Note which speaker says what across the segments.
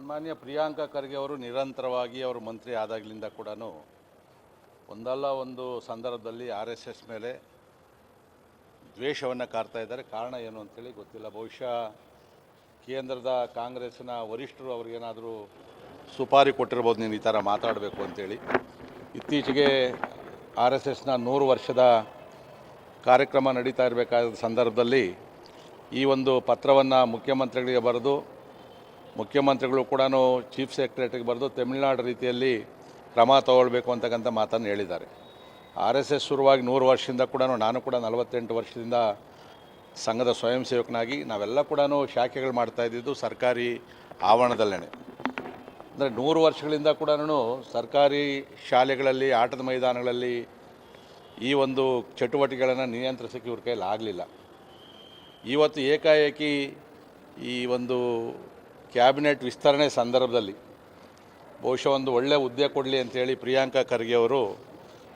Speaker 1: ಸನ್ಮಾನ್ಯ ಪ್ರಿಯಾಂಕಾ ಖರ್ಗೆ ಅವರು ನಿರಂತರವಾಗಿ ಅವರು ಮಂತ್ರಿ ಆದಾಗಲಿಂದ ಕೂಡ ಒಂದಲ್ಲ ಒಂದು ಸಂದರ್ಭದಲ್ಲಿ ಆರ್ ಎಸ್ ಎಸ್ ಮೇಲೆ ದ್ವೇಷವನ್ನು ಕಾರ್ತಾ ಇದ್ದಾರೆ. ಕಾರಣ ಏನು ಅಂತೇಳಿ ಗೊತ್ತಿಲ್ಲ. ಬಹುಶಃ ಕೇಂದ್ರದ ಕಾಂಗ್ರೆಸ್ನ ವರಿಷ್ಠರು ಅವ್ರಿಗೇನಾದರೂ ಸುಪಾರಿ ಕೊಟ್ಟಿರ್ಬೋದು, ನೀನು ಈ ಥರ ಮಾತಾಡಬೇಕು ಅಂತೇಳಿ. ಇತ್ತೀಚೆಗೆ ಆರ್ ಎಸ್ ಎಸ್ನ ನೂರು ವರ್ಷದ ಕಾರ್ಯಕ್ರಮ ನಡೀತಾ ಇರಬೇಕಾದ ಸಂದರ್ಭದಲ್ಲಿ ಈ ಒಂದು ಪತ್ರವನ್ನು ಮುಖ್ಯಮಂತ್ರಿಗಳಿಗೆ ಬರೆದು ಮುಖ್ಯಮಂತ್ರಿಗಳು ಕೂಡ ಚೀಫ್ ಸೆಕ್ರೆಟರಿಗೆ ಬರೆದು ತಮಿಳುನಾಡು ರೀತಿಯಲ್ಲಿ ಕ್ರಮ ತಗೊಳ್ಬೇಕು ಅಂತಕ್ಕಂಥ ಮಾತನ್ನು ಹೇಳಿದ್ದಾರೆ. ಆರ್ ಎಸ್ ಎಸ್ ಶುರುವಾಗಿ ನೂರು ವರ್ಷದಿಂದ ಕೂಡ ನಾನು ಕೂಡ ನಲವತ್ತೆಂಟು ವರ್ಷದಿಂದ ಸಂಘದ ಸ್ವಯಂ ಸೇವಕನಾಗಿ, ನಾವೆಲ್ಲ ಕೂಡ ಶಾಖೆಗಳು ಮಾಡ್ತಾ ಇದ್ದಿದ್ದು ಸರ್ಕಾರಿ ಆವರಣದಲ್ಲೇ ಅಂದರೆ ನೂರು ವರ್ಷಗಳಿಂದ ಕೂಡ ಸರ್ಕಾರಿ ಶಾಲೆಗಳಲ್ಲಿ, ಆಟದ ಮೈದಾನಗಳಲ್ಲಿ ಈ ಒಂದು ಚಟುವಟಿಕೆಗಳನ್ನು ನಿಯಂತ್ರಿಸೋಕ್ಕೆ ಇವ್ರ ಕೈಯಲ್ಲಿ ಆಗಲಿಲ್ಲ ಇವತ್ತು ಏಕಾಏಕಿ ಈ ಒಂದು ಕ್ಯಾಬಿನೆಟ್ ವಿಸ್ತರಣೆ ಸಂದರ್ಭದಲ್ಲಿ ಬಹುಶಃ ಒಂದು ಒಳ್ಳೆಯ ಹುದ್ದೆ ಕೊಡಲಿ ಅಂತೇಳಿ ಪ್ರಿಯಾಂಕಾ ಖರ್ಗೆ ಅವರು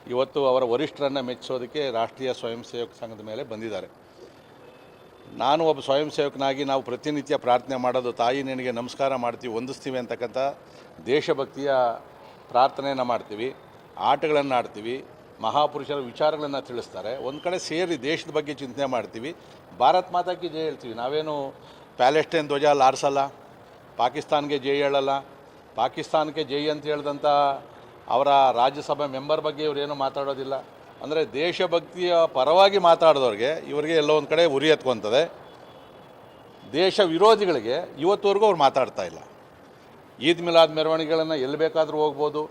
Speaker 1: ಇವತ್ತು ಅವರ ವರಿಷ್ಠರನ್ನು ಮೆಚ್ಚಿಸೋದಕ್ಕೆ ರಾಷ್ಟ್ರೀಯ ಸ್ವಯಂ ಸೇವಕ ಸಂಘದ ಮೇಲೆ ಬಂದಿದ್ದಾರೆ. ನಾನು ಒಬ್ಬ ಸ್ವಯಂ ಸೇವಕನಾಗಿ ನಾವು ಪ್ರತಿನಿತ್ಯ ಪ್ರಾರ್ಥನೆ ಮಾಡೋದು, ತಾಯಿ ನಿನಗೆ ನಮಸ್ಕಾರ ಮಾಡ್ತೀವಿ ಹೊಂದಿಸ್ತೀವಿ ಅಂತಕ್ಕಂಥ ದೇಶಭಕ್ತಿಯ ಪ್ರಾರ್ಥನೆಯನ್ನು ಮಾಡ್ತೀವಿ, ಆಟಗಳನ್ನು ಆಡ್ತೀವಿ, ಮಹಾಪುರುಷರ ವಿಚಾರಗಳನ್ನು ತಿಳಿಸ್ತಾರೆ. ಒಂದು ಕಡೆ ಸೇರಿ ದೇಶದ ಬಗ್ಗೆ ಚಿಂತನೆ ಮಾಡ್ತೀವಿ. ಭಾರತ್ ಮಾತಾಕಿ ಜಯ ಹೇಳ್ತೀವಿ. ನಾವೇನು ಪ್ಯಾಲೆಸ್ಟೈನ್ ಧ್ವಜ ಲಾರಿಸಲ್ಲ? ಪಾಕಿಸ್ತಾನ್ಗೆ ಜೈ ಹೇಳಲ್ಲ. ಪಾಕಿಸ್ತಾನಕ್ಕೆ ಜೈ ಅಂತ ಹೇಳಿದಂಥ ಅವರ ರಾಜ್ಯಸಭಾ ಮೆಂಬರ್ ಬಗ್ಗೆ ಇವರೇನು ಮಾತಾಡೋದಿಲ್ಲ. ಅಂದರೆ ದೇಶಭಕ್ತಿಯ ಪರವಾಗಿ ಮಾತಾಡಿದವ್ರಿಗೆ ಇವರಿಗೆ ಎಲ್ಲೋ ಒಂದು ಕಡೆ ಉರಿ ಎತ್ಕೊತದೆ. ದೇಶ ವಿರೋಧಿಗಳಿಗೆ ಇವತ್ತುವರೆಗೂ ಅವ್ರು ಮಾತಾಡ್ತಾ ಇಲ್ಲ. ಈದ್ ಮಿಲಾದ್ ಮೆರವಣಿಗೆಗಳನ್ನು ಎಲ್ಲಿ ಬೇಕಾದರೂ ಹೋಗ್ಬೋದು.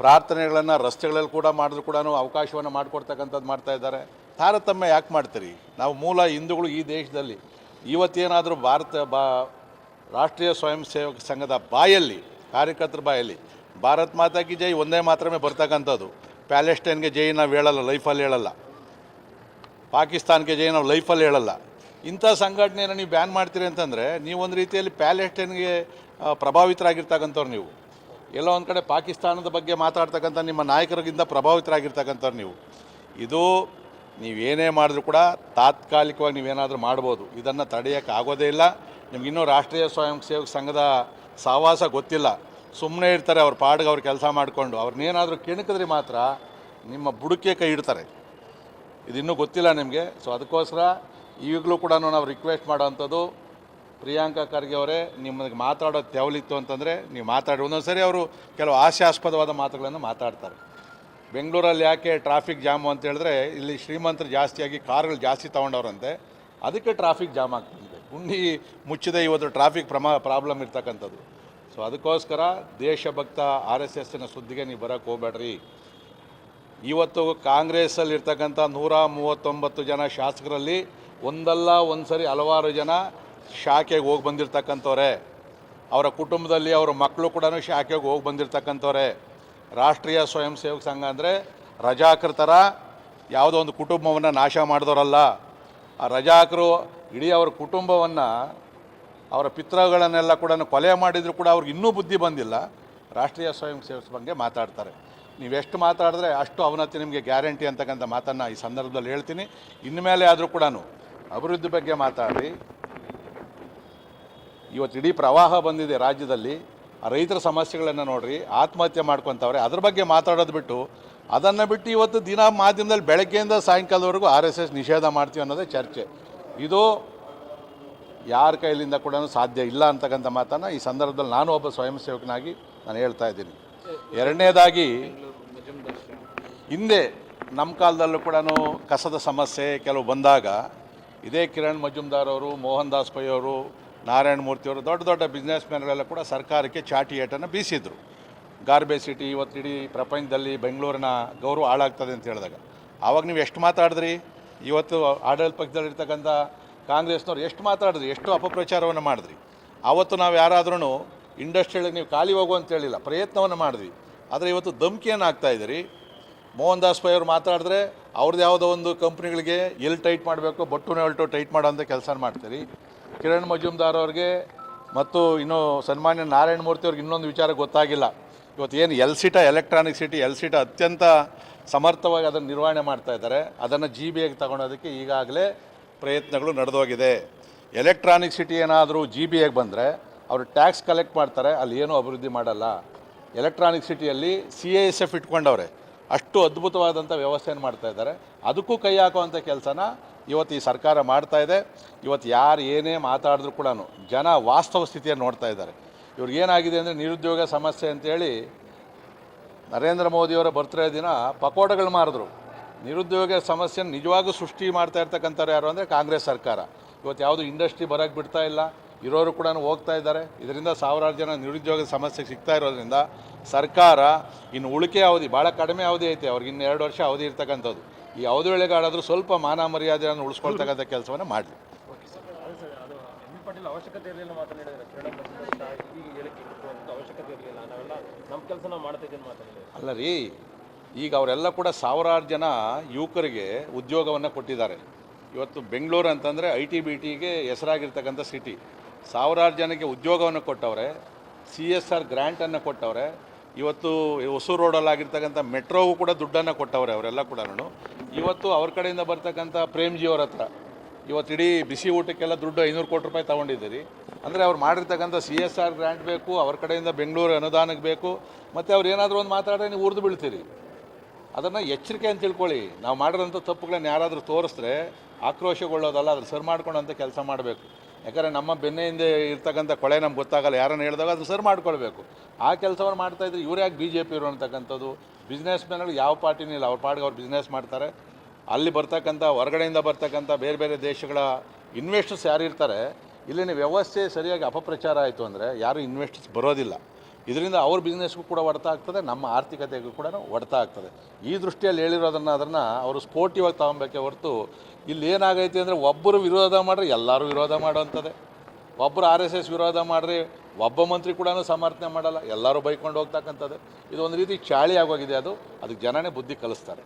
Speaker 1: ಪ್ರಾರ್ಥನೆಗಳನ್ನು ರಸ್ತೆಗಳಲ್ಲಿ ಕೂಡ ಮಾಡಿದ್ರು ಕೂಡ ಅವಕಾಶವನ್ನು ಮಾಡಿಕೊಡ್ತಕ್ಕಂಥದ್ದು ಮಾಡ್ತಾ ಇದ್ದಾರೆ. ತಾರತಮ್ಯ ಯಾಕೆ ಮಾಡ್ತೀರಿ? ನಾವು ಮೂಲ ಹಿಂದೂಗಳು ಈ ದೇಶದಲ್ಲಿ. ಇವತ್ತೇನಾದರೂ ಭಾರತ ಬಾ ರಾಷ್ಟ್ರೀಯ ಸ್ವಯಂ ಸೇವಕ ಸಂಘದ ಬಾಯಲ್ಲಿ, ಕಾರ್ಯಕರ್ತರ ಬಾಯಲ್ಲಿ, ಭಾರತ್ ಮಾತಾ ಕಿ ಜೈ ಒಂದೇ ಮಾತ್ರವೇ ಬರ್ತಕ್ಕಂಥದ್ದು. ಪ್ಯಾಲೆಸ್ಟೈನ್ಗೆ ಜೈ ನಾವು ಹೇಳಲ್ಲ, ಲೈಫಲ್ಲಿ ಹೇಳಲ್ಲ. ಪಾಕಿಸ್ತಾನ್ಗೆ ಜೈ ನಾವು ಲೈಫಲ್ಲಿ ಹೇಳಲ್ಲ. ಇಂಥ ಸಂಘಟನೆಯನ್ನು ನೀವು ಬ್ಯಾನ್ ಮಾಡ್ತೀರಿ ಅಂತಂದರೆ, ನೀವು ಒಂದು ರೀತಿಯಲ್ಲಿ ಪ್ಯಾಲೆಸ್ಟೈನ್ಗೆ ಪ್ರಭಾವಿತರಾಗಿರ್ತಕ್ಕಂಥವ್ರು ನೀವು. ಎಲ್ಲೋ ಒಂದು ಕಡೆ ಪಾಕಿಸ್ತಾನದ ಬಗ್ಗೆ ಮಾತಾಡ್ತಕ್ಕಂಥ ನಿಮ್ಮ ನಾಯಕರಿಗಿಂತ ಪ್ರಭಾವಿತರಾಗಿರ್ತಕ್ಕಂಥವ್ರು ನೀವು. ಇದು ನೀವೇನೇ ಮಾಡಿದ್ರು ಕೂಡ ತಾತ್ಕಾಲಿಕವಾಗಿ ನೀವೇನಾದರೂ ಮಾಡ್ಬೋದು. ಇದನ್ನು ತಡೆಯೋಕ್ಕೆ ಆಗೋದೇ ಇಲ್ಲ. ನಿಮ್ಗೆ ಇನ್ನೂ ರಾಷ್ಟ್ರೀಯ ಸ್ವಯಂ ಸೇವಕ ಸಂಘದ ಸಹವಾಸ ಗೊತ್ತಿಲ್ಲ. ಸುಮ್ಮನೆ ಇರ್ತಾರೆ ಅವ್ರ ಪಾಡಿಗೆ ಅವ್ರು ಕೆಲಸ ಮಾಡಿಕೊಂಡು. ಅವ್ರನ್ನೇನಾದರೂ ಕೆಣಕಿದ್ರೆ ಮಾತ್ರ ನಿಮ್ಮ ಬುಡಕ್ಕೆ ಕೈ ಇಡ್ತಾರೆ. ಇದಿನ್ನೂ ಗೊತ್ತಿಲ್ಲ ನಿಮಗೆ. ಸೊ ಅದಕ್ಕೋಸ್ಕರ ಈಗಲೂ ಕೂಡ ನಾವು ರಿಕ್ವೆಸ್ಟ್ ಮಾಡೋವಂಥದ್ದು ಪ್ರಿಯಾಂಕಾ ಖರ್ಗೆ ಅವರೇ ನಿಮಗೆ ಮಾತಾಡೋ ತೆವಲಿತ್ತು ಅಂತಂದರೆ ನೀವು ಮಾತಾಡಿ ಒಂದೊಂದು ಸರಿ ಅವರು ಕೆಲವು ಹಾಸ್ಯಾಸ್ಪದವಾದ ಮಾತುಗಳನ್ನು ಮಾತಾಡ್ತಾರೆ. ಬೆಂಗಳೂರಲ್ಲಿ ಯಾಕೆ ಟ್ರಾಫಿಕ್ ಜಾಮು ಅಂತ ಹೇಳಿದ್ರೆ ಇಲ್ಲಿ ಶ್ರೀಮಂತರು ಜಾಸ್ತಿಯಾಗಿ ಕಾರ್ಗಳು ಜಾಸ್ತಿ ತೊಗೊಂಡವ್ರಂತೆ, ಅದಕ್ಕೆ ಟ್ರಾಫಿಕ್ ಜಾಮ್ ಆಗ್ತಿದೆ ಗುಂಡಿ ಮುಚ್ಚಿದೆ ಇವತ್ತು ಟ್ರಾಫಿಕ್ ಪ್ರಮಾ, ಪ್ರಾಬ್ಲಮ್ ಇರ್ತಕ್ಕಂಥದ್ದು. ಸೊ ಅದಕ್ಕೋಸ್ಕರ ದೇಶಭಕ್ತ ಆರ್ ಎಸ್ ಎಸ್ಸಿನ ಸುದ್ದಿಗೆ ನೀವು ಬರೋಕ್ಕೆ ಹೋಗ್ಬೇಡ್ರಿ. ಇವತ್ತು ಕಾಂಗ್ರೆಸ್ಸಲ್ಲಿ ಇರ್ತಕ್ಕಂಥ ನೂರ ಮೂವತ್ತೊಂಬತ್ತು ಜನ ಶಾಸಕರಲ್ಲಿ ಒಂದಲ್ಲ ಒಂದು ಸರಿ ಹಲವಾರು ಜನ ಶಾಖೆಗೆ ಹೋಗಿ ಬಂದಿರ್ತಕ್ಕಂಥವ್ರೆ. ಅವರ ಕುಟುಂಬದಲ್ಲಿ ಅವರ ಮಕ್ಕಳು ಕೂಡ ಶಾಖೆಗೆ ಹೋಗಿ ಬಂದಿರತಕ್ಕಂಥವ್ರೆ. ರಾಷ್ಟ್ರೀಯ ಸ್ವಯಂ ಸೇವಕ ಸಂಘ ಅಂದರೆ ರಜಾಕೃತರ ಯಾವುದೋ ಒಂದು ಕುಟುಂಬವನ್ನು ನಾಶ ಮಾಡಿದವರಲ್ಲ. ಆ ರಜಾಕರು ಇಡೀ ಅವರ ಕುಟುಂಬವನ್ನು ಅವರ ಪಿತೃಗಳನ್ನೆಲ್ಲ ಕೂಡ ಕೊಲೆ ಮಾಡಿದರೂ ಕೂಡ ಅವ್ರಿಗೆ ಇನ್ನೂ ಬುದ್ಧಿ ಬಂದಿಲ್ಲ. ರಾಷ್ಟ್ರೀಯ ಸ್ವಯಂ ಸೇವಕ ಬಗ್ಗೆ ಮಾತಾಡ್ತಾರೆ. ನೀವೆಷ್ಟು ಮಾತಾಡಿದ್ರೆ ಅಷ್ಟು ಅವನತಿ ನಿಮಗೆ ಗ್ಯಾರಂಟಿ ಅಂತಕ್ಕಂಥ ಮಾತನ್ನು ಈ ಸಂದರ್ಭದಲ್ಲಿ ಹೇಳ್ತೀನಿ. ಇನ್ಮೇಲೆ ಆದರೂ ಕೂಡ ಅಭಿವೃದ್ಧಿ ಬಗ್ಗೆ ಮಾತಾಡಿ. ಇವತ್ತು ಇಡೀ ಪ್ರವಾಹ ಬಂದಿದೆ ರಾಜ್ಯದಲ್ಲಿ. ರೈತರ ಸಮಸ್ಯೆಗಳನ್ನು ನೋಡ್ರಿ, ಆತ್ಮಹತ್ಯೆ ಮಾಡ್ಕೊತವ್ರೆ, ಅದ್ರ ಬಗ್ಗೆ ಮಾತಾಡೋದು ಬಿಟ್ಟು ಅದನ್ನು ಬಿಟ್ಟು ಇವತ್ತು ದಿನ ಮಾಧ್ಯಮದಲ್ಲಿ ಬೆಳಗ್ಗೆಯಿಂದ ಸಾಯಂಕಾಲದವರೆಗೂ ಆರ್ ಎಸ್ ಎಸ್ ನಿಷೇಧ ಮಾಡ್ತೀವಿ ಅನ್ನೋದೇ ಚರ್ಚೆ. ಇದು ಯಾರ ಕೈಲಿಂದ ಕೂಡ ಸಾಧ್ಯ ಇಲ್ಲ ಅಂತಕ್ಕಂಥ ಮಾತನ್ನು ಈ ಸಂದರ್ಭದಲ್ಲಿ ನಾನು ಒಬ್ಬ ಸ್ವಯಂ ಸೇವಕನಾಗಿ ನಾನು ಹೇಳ್ತಾ ಇದ್ದೀನಿ. ಎರಡನೇದಾಗಿ, ಹಿಂದೆ ನಮ್ಮ ಕಾಲದಲ್ಲೂ ಕೂಡ ಕಸದ ಸಮಸ್ಯೆ ಕೆಲವು ಬಂದಾಗ, ಇದೇ ಕಿರಣ್ ಮಜುಮ್ದಾರ್ ಅವರು, ಮೋಹನ್ ದಾಸ್ ಪೈ ಅವರು ನಾರಾಯಣ ಮೂರ್ತಿಯವರು ದೊಡ್ಡ ದೊಡ್ಡ ಬಿಸ್ನೆಸ್ ಮ್ಯಾನ್ಗಳೆಲ್ಲ ಕೂಡ ಸರ್ಕಾರಕ್ಕೆ ಚಾಟಿ ಏಟನ್ನು ಬೀಸಿದ್ರು. ಗಾರ್ಬೇಜ್ ಸಿಟಿ ಇವತ್ತು ಇಡೀ ಪ್ರಪಂಚದಲ್ಲಿ ಬೆಂಗಳೂರಿನ ಗೌರವ ಹಾಳಾಗ್ತದೆ ಅಂತ ಹೇಳಿದಾಗ. ಆವಾಗ ನೀವು ಎಷ್ಟು ಮಾತಾಡಿದ್ರಿ? ಇವತ್ತು ಆಡಳಿತ ಪಕ್ಷದಲ್ಲಿರ್ತಕ್ಕಂಥ ಕಾಂಗ್ರೆಸ್ನವ್ರು ಎಷ್ಟು ಮಾತಾಡಿದ್ರಿ? ಎಷ್ಟು ಅಪಪ್ರಚಾರವನ್ನು ಮಾಡಿದ್ರಿ? ಆವತ್ತು ನಾವು ಯಾರಾದ್ರೂ ಇಂಡಸ್ಟ್ರಿಯಲ್ಲಿಗೆ ನೀವು ಖಾಲಿ ಹೋಗು ಅಂತ ಹೇಳಿಲ್ಲ, ಪ್ರಯತ್ನವನ್ನು ಮಾಡಿದ್ವಿ. ಆದರೆ ಇವತ್ತು ಧಮ್ಕಿಯನ್ನು ಆಗ್ತಾ ಇದ್ದೀರಿ. ಮೋಹನ್ ದಾಸ್ ಪೈ ಅವರು ಮಾತಾಡಿದ್ರೆ ಅವ್ರದ್ದು ಯಾವುದೋ ಒಂದು ಕಂಪ್ನಿಗಳಿಗೆ ಎಲ್ಲಿ ಟೈಟ್ ಮಾಡಬೇಕು ಬೊಟ್ಟು ಹೊಲ್ಟು ಟೈಟ್ ಅಂತ ಕೆಲಸ ಮಾಡ್ತೀರಿ. ಕಿರಣ್ ಮಜುಮ್ದಾರ್ ಅವ್ರಿಗೆ ಮತ್ತು ಇನ್ನು ಸನ್ಮಾನ್ಯ ನಾರಾಯಣ ಮೂರ್ತಿ ಅವ್ರಿಗೆ ಇನ್ನೊಂದು ವಿಚಾರ ಗೊತ್ತಾಗಿಲ್ಲ. ಇವತ್ತು ಏನು ಎಲ್ ಸಿಟ ಎಲೆಕ್ಟ್ರಾನಿಕ್ ಸಿಟಿ ಎಲ್ ಸಿಟ ಅತ್ಯಂತ ಸಮರ್ಥವಾಗಿ ಅದನ್ನು ನಿರ್ವಹಣೆ ಮಾಡ್ತಾ ಇದ್ದಾರೆ. ಅದನ್ನು ಜಿ ಬಿ ಐಗೆ ತಗೊಳೋದಕ್ಕೆ ಈಗಾಗಲೇ ಪ್ರಯತ್ನಗಳು ನಡೆದೋಗಿದೆ. ಎಲೆಕ್ಟ್ರಾನಿಕ್ ಸಿಟಿ ಏನಾದರೂ ಜಿ ಬಿ ಐಗೆ ಬಂದರೆ ಅವರು ಟ್ಯಾಕ್ಸ್ ಕಲೆಕ್ಟ್ ಮಾಡ್ತಾರೆ, ಅಲ್ಲಿ ಏನೂ ಅಭಿವೃದ್ಧಿ ಮಾಡಲ್ಲ. ಎಲೆಕ್ಟ್ರಾನಿಕ್ ಸಿಟಿಯಲ್ಲಿ ಸಿ ಎ ಎಸ್ ಎಫ್ ಇಟ್ಕೊಂಡವ್ರೆ. ಅಷ್ಟು ಅದ್ಭುತವಾದಂಥ ವ್ಯವಸ್ಥೆಯನ್ನು ಮಾಡ್ತಾ ಇದ್ದಾರೆ. ಅದಕ್ಕೂ ಕೈ ಹಾಕುವಂಥ ಕೆಲಸನ ಇವತ್ತು ಈ ಸರ್ಕಾರ ಮಾಡ್ತಾ ಇದೆ. ಇವತ್ತು ಯಾರು ಏನೇ ಮಾತಾಡಿದ್ರು ಕೂಡ ಜನ ವಾಸ್ತವ ಸ್ಥಿತಿಯನ್ನು ನೋಡ್ತಾ ಇದ್ದಾರೆ. ಇವ್ರಿಗೆ ಏನಾಗಿದೆ ಅಂದರೆ ನಿರುದ್ಯೋಗ ಸಮಸ್ಯೆ ಅಂತೇಳಿ ನರೇಂದ್ರ ಮೋದಿಯವರ ಬರ್ತ್ಡೇ ದಿನ ಪಕೋಡಗಳು ಮಾರಿದ್ರು. ನಿರುದ್ಯೋಗ ಸಮಸ್ಯೆ ನಿಜವಾಗೂ ಸೃಷ್ಟಿ ಮಾಡ್ತಾ ಇರ್ತಕ್ಕಂಥವ್ರು ಯಾರು ಅಂದರೆ ಕಾಂಗ್ರೆಸ್ ಸರ್ಕಾರ. ಇವತ್ತು ಯಾವುದು ಇಂಡಸ್ಟ್ರಿ ಬರೋಕ್ಕೆ ಬಿಡ್ತಾ ಇಲ್ಲ. ಇರೋರು ಕೂಡ ಹೋಗ್ತಾ ಇದ್ದಾರೆ. ಇದರಿಂದ ಸಾವಿರಾರು ಜನ ನಿರುದ್ಯೋಗ ಸಮಸ್ಯೆ ಸಿಗ್ತಾ ಇರೋದ್ರಿಂದ ಸರ್ಕಾರ ಇನ್ನು ಉಳಿಕೆ ಅವಧಿ ಭಾಳ ಕಡಿಮೆ ಅವಧಿ ಐತೆ. ಅವ್ರಿಗೆ ಇನ್ನು ಎರಡು ವರ್ಷ ಅವಧಿ ಇರ್ತಕ್ಕಂಥದ್ದು. ಈ ವೇಳೆಗಾಡಾದರೂ ಸ್ವಲ್ಪ ಮಾನ ಮರ್ಯಾದೆಯನ್ನು ಉಳಿಸ್ಕೊಳ್ತಕ್ಕಂಥ ಕೆಲಸವನ್ನು ಮಾಡಲಿ. ಅಲ್ಲ ರೀ ಈಗ ಅವರೆಲ್ಲ ಕೂಡ ಸಾವಿರಾರು ಜನ ಯುವಕರಿಗೆ ಉದ್ಯೋಗವನ್ನು ಕೊಟ್ಟಿದ್ದಾರೆ. ಇವತ್ತು ಬೆಂಗಳೂರು ಅಂತಂದರೆ ಐ ಟಿ ಬಿ ಟಿಗೆ ಹೆಸರಾಗಿರ್ತಕ್ಕಂಥ ಸಿಟಿ ಸಾವಿರಾರು ಜನಕ್ಕೆ ಉದ್ಯೋಗವನ್ನು ಕೊಟ್ಟವ್ರೆ ಸಿ ಎಸ್ ಆರ್ ಗ್ರ್ಯಾಂಟನ್ನು ಕೊಟ್ಟವ್ರೆ ಇವತ್ತು ಹೊಸೂರು ರೋಡಲ್ಲಾಗಿರ್ತಕ್ಕಂಥ ಮೆಟ್ರೋವು ಕೂಡ ದುಡ್ಡನ್ನು ಕೊಟ್ಟವ್ರೆ ಅವರೆಲ್ಲ ಕೂಡ ಇವತ್ತು ಅವ್ರ ಕಡೆಯಿಂದ ಬರ್ತಕ್ಕಂಥ ಪ್ರೇಮ್ಜಿ ಅವ್ರ ಹತ್ರ, ಇವತ್ತು ಇಡೀ ಬಿಸಿ ಊಟಕ್ಕೆಲ್ಲ ದುಡ್ಡು ಐನೂರು ಕೋಟಿ ರೂಪಾಯಿ ತೊಗೊಂಡಿದ್ದೀರಿ. ಅಂದರೆ ಅವ್ರು ಮಾಡಿರ್ತಕ್ಕಂಥ ಸಿ ಎಸ್ ಆರ್ ಗ್ರ್ಯಾಂಟ್ ಬೇಕು, ಅವ್ರ ಕಡೆಯಿಂದ ಬೆಂಗಳೂರು ಅನುದಾನಕ್ಕೆ ಬೇಕು, ಮತ್ತು ಅವ್ರು ಏನಾದರೂ ಒಂದು ಮಾತಾಡಿದ್ರೆ ನೀವು ಉರಿದು ಬೀಳ್ತೀರಿ. ಅದನ್ನು ಎಚ್ಚರಿಕೆ ಅಂತ ತಿಳ್ಕೊಳ್ಳಿ. ನಾವು ಮಾಡಿರೋಂಥ ತಪ್ಪುಗಳನ್ನ ಯಾರಾದರೂ ತೋರಿಸ್ರೆ ಆಕ್ರೋಶಗೊಳ್ಳೋದಲ್ಲ, ಅದ್ರ ಸರಿ ಮಾಡ್ಕೊಂಡಂಥ ಕೆಲಸ ಮಾಡಬೇಕು. ಯಾಕಂದರೆ ನಮ್ಮ ಬೆನ್ನೆ ಹಿಂದೆ ಇರ್ತಕ್ಕಂಥ ಕೊಳೆ ನಮ್ಗೆ ಗೊತ್ತಾಗಲ್ಲ, ಯಾರನ್ನು ಹೇಳಿದಾಗ ಅದನ್ನು ಸರ್ ಮಾಡ್ಕೊಳ್ಬೇಕು. ಆ ಕೆಲಸವನ್ನು ಮಾಡ್ತಾಯಿದ್ರೆ ಇವ್ರು ಯಾಕೆ ಬಿ ಜೆ ಪಿ ಇರು ಅಂತಕ್ಕಂಥದ್ದು ಬಿಸ್ನೆಸ್ ಮ್ಯಾನ್ಗಳು ಯಾವ ಪಾರ್ಟಿನೂ ಇಲ್ಲ, ಅವ್ರ ಪಾಡಿಗೆ ಅವ್ರು ಬಿಸ್ನೆಸ್ ಮಾಡ್ತಾರೆ. ಅಲ್ಲಿ ಬರ್ತಕ್ಕಂಥ, ಹೊರಗಡೆಯಿಂದ ಬರ್ತಕ್ಕಂಥ ಬೇರೆ ಬೇರೆ ದೇಶಗಳ ಇನ್ವೆಸ್ಟರ್ಸ್ ಯಾರು ಇರ್ತಾರೆ ಇಲ್ಲಿನ ವ್ಯವಸ್ಥೆ ಸರಿಯಾಗಿ ಅಪಪ್ರಚಾರ ಆಯಿತು ಅಂದರೆ ಯಾರು ಇನ್ವೆಸ್ಟರ್ಸ್ ಬರೋದಿಲ್ಲ. ಇದರಿಂದ ಅವ್ರ ಬಿಸ್ನೆಸ್ಗೂ ಕೂಡ ಹೊಡೆತ ಆಗ್ತದೆ, ನಮ್ಮ ಆರ್ಥಿಕತೆಗೂ ಕೂಡ ಹೊಡೆತ ಆಗ್ತದೆ. ಈ ದೃಷ್ಟಿಯಲ್ಲಿ ಹೇಳಿರೋದನ್ನು ಅದನ್ನು ಅವರು ಸ್ಪೋರ್ಟಿವಾಗಿ ತಗೊಬೇಕೆ ಹೊರತು ಇಲ್ಲಿ ಏನಾಗೈತೆ ಅಂದರೆ ಒಬ್ಬರು ವಿರೋಧ ಮಾಡ್ರೆ ಎಲ್ಲರೂ ವಿರೋಧ ಮಾಡೋವಂಥದ್ದೇ ಒಬ್ಬರು ಆರ್ ಎಸ್ ಎಸ್ ವಿರೋಧ ಮಾಡ್ರಿ ಒಬ್ಬ ಮಂತ್ರಿ ಕೂಡ ಸಮರ್ಥನೆ ಮಾಡಲ್ಲ, ಎಲ್ಲರೂ ಬೈಕೊಂಡು ಹೋಗ್ತಕ್ಕಂಥದ್ದು. ಇದು ಒಂದು ರೀತಿ ಚಾಳಿ ಆಗೋಗಿದೆ ಅದು, ಅದಕ್ಕೆ ಜನನೇ ಬುದ್ಧಿ ಕಲಿಸ್ತಾರೆ.